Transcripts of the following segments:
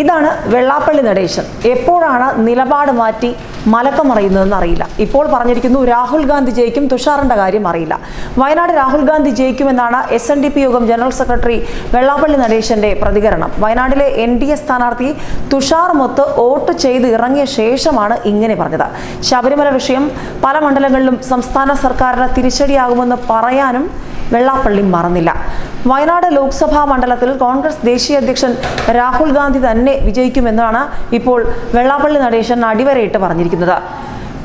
ഇതാണ് വെള്ളാപ്പള്ളി നടേശൻ. എപ്പോഴാണ് നിലപാട് മാറ്റി മലക്കം അറിയുന്നതെന്ന് അറിയില്ല. ഇപ്പോൾ പറഞ്ഞിരിക്കുന്നു രാഹുൽ ഗാന്ധി ജയിക്കും തുഷാറിന്റെ കാര്യം അറിയില്ല. വയനാട് രാഹുൽ ഗാന്ധി ജയിക്കുമെന്നാണ് എസ് എൻ ഡി പി യോഗം ജനറൽ സെക്രട്ടറി വെള്ളാപ്പള്ളി നടേശന്റെ പ്രതികരണം. വയനാട്ടിലെ എൻ ഡി എ സ്ഥാനാർത്ഥി തുഷാർ മൊത്ത് വോട്ട് ചെയ്ത് ഇറങ്ങിയ ശേഷമാണ് ഇങ്ങനെ പറഞ്ഞത്. ശബരിമല വിഷയം പല മണ്ഡലങ്ങളിലും സംസ്ഥാന സർക്കാരിന് തിരിച്ചടിയാകുമെന്ന് പറയാനും വെള്ളാപ്പള്ളി മറന്നില്ല. വയനാട് ലോക്സഭാ മണ്ഡലത്തിൽ കോൺഗ്രസ് ദേശീയ അധ്യക്ഷൻ രാഹുൽ ഗാന്ധി തന്നെ വിജയിക്കുമെന്നാണ് ഇപ്പോൾ വെള്ളാപ്പള്ളി നടേശൻ അടിവരയിട്ട് പറഞ്ഞിരിക്കുന്നത്.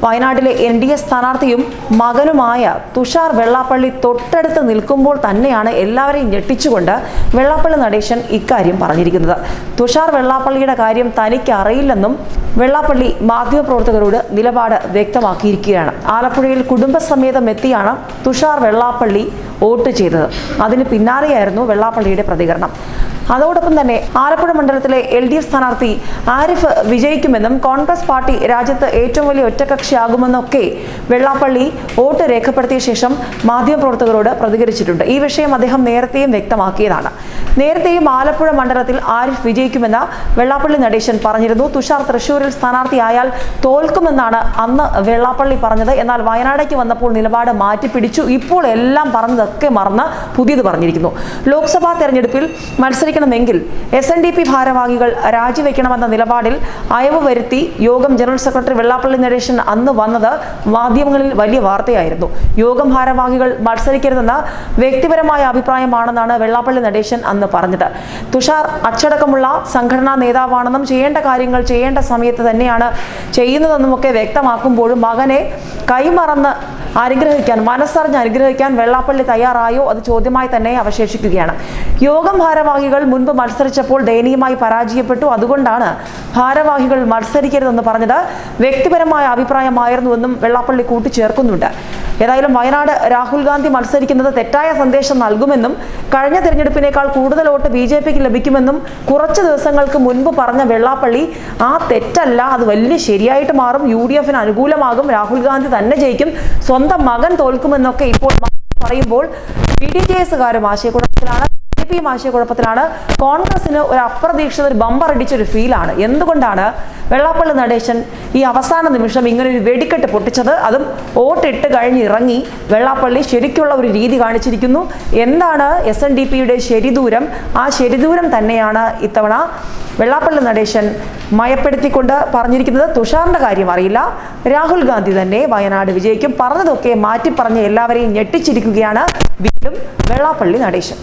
വയനാട്ടിലെ എൻ ഡി എ സ്ഥാനാർത്ഥിയും മകനുമായ തുഷാർ വെള്ളാപ്പള്ളി തൊട്ടടുത്ത് നിൽക്കുമ്പോൾ തന്നെയാണ് എല്ലാവരെയും ഞെട്ടിച്ചുകൊണ്ട് വെള്ളാപ്പള്ളി നടേശൻ ഇക്കാര്യം പറഞ്ഞിരിക്കുന്നത്. തുഷാർ വെള്ളാപ്പള്ളിയുടെ കാര്യം തനിക്ക് അറിയില്ലെന്നും വെള്ളാപ്പള്ളി മാധ്യമപ്രവർത്തകരോട് നിലപാട് വ്യക്തമാക്കിയിരിക്കുകയാണ്. ആലപ്പുഴയിൽ കുടുംബസമേതം എത്തിയാണ് തുഷാർ വെള്ളാപ്പള്ളി വോട്ട് ചെയ്തത്. അതിന് പിന്നാലെയായിരുന്നു വെള്ളാപ്പള്ളിയുടെ പ്രതികരണം. അതോടൊപ്പം തന്നെ ആലപ്പുഴ മണ്ഡലത്തിലെ എൽ ഡി എഫ് സ്ഥാനാർത്ഥി ആരിഫ് വിജയിക്കുമെന്നും കോൺഗ്രസ് പാർട്ടി രാജ്യത്ത് ഏറ്റവും വലിയ ഒറ്റകക്ഷിയാകുമെന്നൊക്കെ വെള്ളാപ്പള്ളി വോട്ട് രേഖപ്പെടുത്തിയ ശേഷം മാധ്യമപ്രവർത്തകരോട് പ്രതികരിച്ചിട്ടുണ്ട്. ഈ വിഷയം അദ്ദേഹം നേരത്തെയും വ്യക്തമാക്കിയതാണ്. നേരത്തെയും ആലപ്പുഴ മണ്ഡലത്തിൽ ആരിഫ് വിജയിക്കുമെന്ന് വെള്ളാപ്പള്ളി നടേശൻ പറഞ്ഞിരുന്നു. തുഷാർ തൃശൂരിൽ സ്ഥാനാർത്ഥിയായാൽ തോൽക്കുമെന്നാണ് അന്ന് വെള്ളാപ്പള്ളി പറഞ്ഞത്. എന്നാൽ വയനാടേക്ക് വന്നപ്പോൾ നിലപാട് മാറ്റിപ്പിടിച്ചു. ഇപ്പോൾ എല്ലാം പറഞ്ഞതൊക്കെ മറന്ന് പുതിയത് പറഞ്ഞിരിക്കുന്നു. ലോക്സഭാ തെരഞ്ഞെടുപ്പിൽ മത്സരിക്കണമെങ്കിൽ എസ് എൻ ഡി പി ഭാരവാഹികൾ രാജിവെക്കണമെന്ന നിലപാടിൽ അയവ് വരുത്തി യോഗം ജനറൽ സെക്രട്ടറി വെള്ളാപ്പള്ളി നടേശൻ അന്ന് വന്നത് മാധ്യമങ്ങളിൽ വലിയ വാർത്തയായിരുന്നു. യോഗം ഭാരവാഹികൾ മത്സരിക്കരുതെന്ന വ്യക്തിപരമായ അഭിപ്രായമാണെന്നാണ് വെള്ളാപ്പള്ളി നടേശൻ അന്ന് പറഞ്ഞത്. തുഷാർ അച്ചടക്കമുള്ള സംഘടനാ നേതാവാണെന്നും ചെയ്യേണ്ട കാര്യങ്ങൾ ചെയ്യേണ്ട സമയത്ത് തന്നെയാണ് ചെയ്യുന്നതെന്നുമൊക്കെ വ്യക്തമാക്കുമ്പോഴും മകനെ കൈമറന്ന് അനുഗ്രഹിക്കാൻ മനസ്സറിഞ്ഞ് അനുഗ്രഹിക്കാൻ വെള്ളാപ്പള്ളി തയ്യാറായോ? അത് ചോദ്യമായി തന്നെ അവശേഷിക്കുകയാണ്. യോഗം ഭാരവാഹികൾ മുൻപ് മത്സരിച്ചപ്പോൾ ദയനീയമായി പരാജയപ്പെട്ടു. അതുകൊണ്ടാണ് ഭാരവാഹികൾ മത്സരിക്കരുതെന്ന് പറഞ്ഞത്. വ്യക്തിപരമായ അഭിപ്രായമായിരുന്നുവെന്നും വെള്ളാപ്പള്ളി കൂട്ടിച്ചേർക്കുന്നുണ്ട്. ഏതായാലും വയനാട് രാഹുൽ ഗാന്ധി മത്സരിക്കുന്നത് തെറ്റായ സന്ദേശം നൽകുമെന്നും കഴിഞ്ഞ തെരഞ്ഞെടുപ്പിനേക്കാൾ കൂടുതൽ വോട്ട് ബി ജെ പിക്ക് ലഭിക്കുമെന്നും കുറച്ച് ദിവസങ്ങൾക്ക് മുൻപ് പറഞ്ഞ വെള്ളാപ്പള്ളി ആ തെറ്റല്ല അത് വലിയ ശരിയായിട്ട് മാറും യു ഡി എഫിന് അനുകൂലമാകും രാഹുൽ ഗാന്ധി തന്നെ ജയിക്കും സ്വന്തം മകൻ തോൽക്കുമെന്നൊക്കെ ഇപ്പോൾ പറയുമ്പോൾ ബി ഡി ജെ എസുകാരും ആശയക്കുഴപ്പത്തിലാണ്. പിയും ആശയക്കുഴപ്പത്തിലാണ് കോൺഗ്രസിന് ഒരു അപ്രതീക്ഷിത ഒരു ബമ്പർ അടിച്ചൊരു ഫീലാണ് എന്തുകൊണ്ടാണ് വെള്ളാപ്പള്ളി നടേശൻ ഈ അവസാന നിമിഷം ഇങ്ങനെ ഒരു വെടിക്കെട്ട് പൊട്ടിച്ചത്? അതും വോട്ടിട്ട് കഴിഞ്ഞ് ഇറങ്ങി വെള്ളാപ്പള്ളി ശരിക്കുള്ള ഒരു രീതി കാണിച്ചിരിക്കുന്നു. എന്താണ് എസ് എൻ ഡി പിയുടെ ശരിദൂരം? ആ ശരിദൂരം തന്നെയാണ് ഇത്തവണ വെള്ളാപ്പള്ളി നടേശൻ മയപ്പെടുത്തിക്കൊണ്ട് പറഞ്ഞിരിക്കുന്നത്. തുഷാറിന്റെ കാര്യം അറിയില്ല. രാഹുൽ ഗാന്ധി തന്നെ വയനാട് വിജയിക്കും. പറഞ്ഞതൊക്കെ മാറ്റി പറഞ്ഞ് എല്ലാവരെയും ഞെട്ടിച്ചിരിക്കുകയാണ് വീണ്ടും വെള്ളാപ്പള്ളി നടേശൻ.